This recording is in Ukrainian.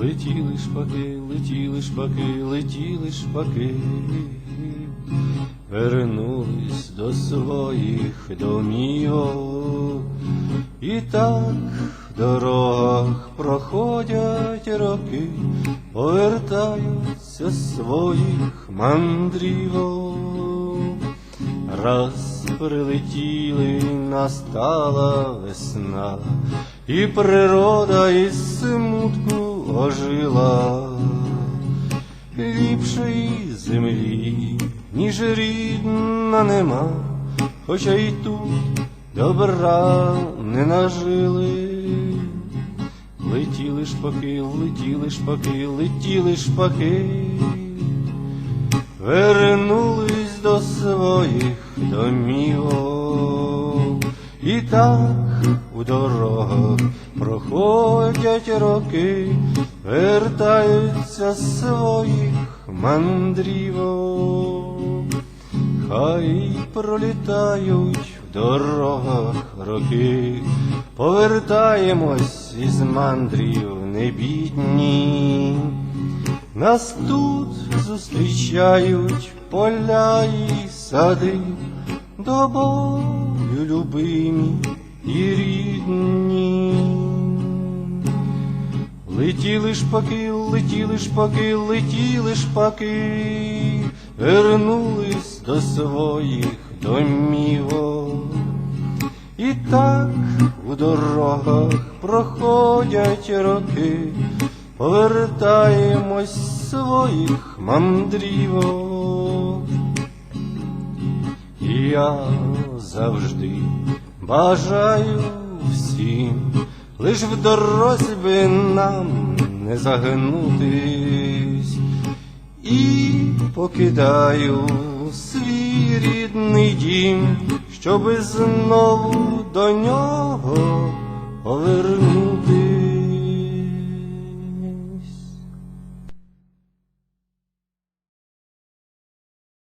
Летіли шпаки, летіли шпаки, летіли шпаки, вернулись до своїх домів. І так в дорогах проходять роки, повертаються своїх мандрівок. Раз прилетіли, настала весна, і природа із смутку ожила. Ліпшої землі, ніж рідна нема, хоча й тут добра не нажили. Летіли шпаки, летіли шпаки, летіли шпаки, вернулись до своїх домівок. І так у дорогах проходять роки, вертаються з своїх мандрівок. Хай пролітають в дорогах роки, повертаємось із мандрів небідні. Нас тут зустрічають поля і сади, добою любимі і рідні. Летіли шпаки, летіли шпаки, летіли шпаки, вернулись до своїх домівок. І так у дорогах проходять роки, повертаємось своїх мандрівок. Я завжди бажаю всім, лиш в дорозі би нам не загнутись, і покидаю свій рідний дім, щоби знову до нього повернутись.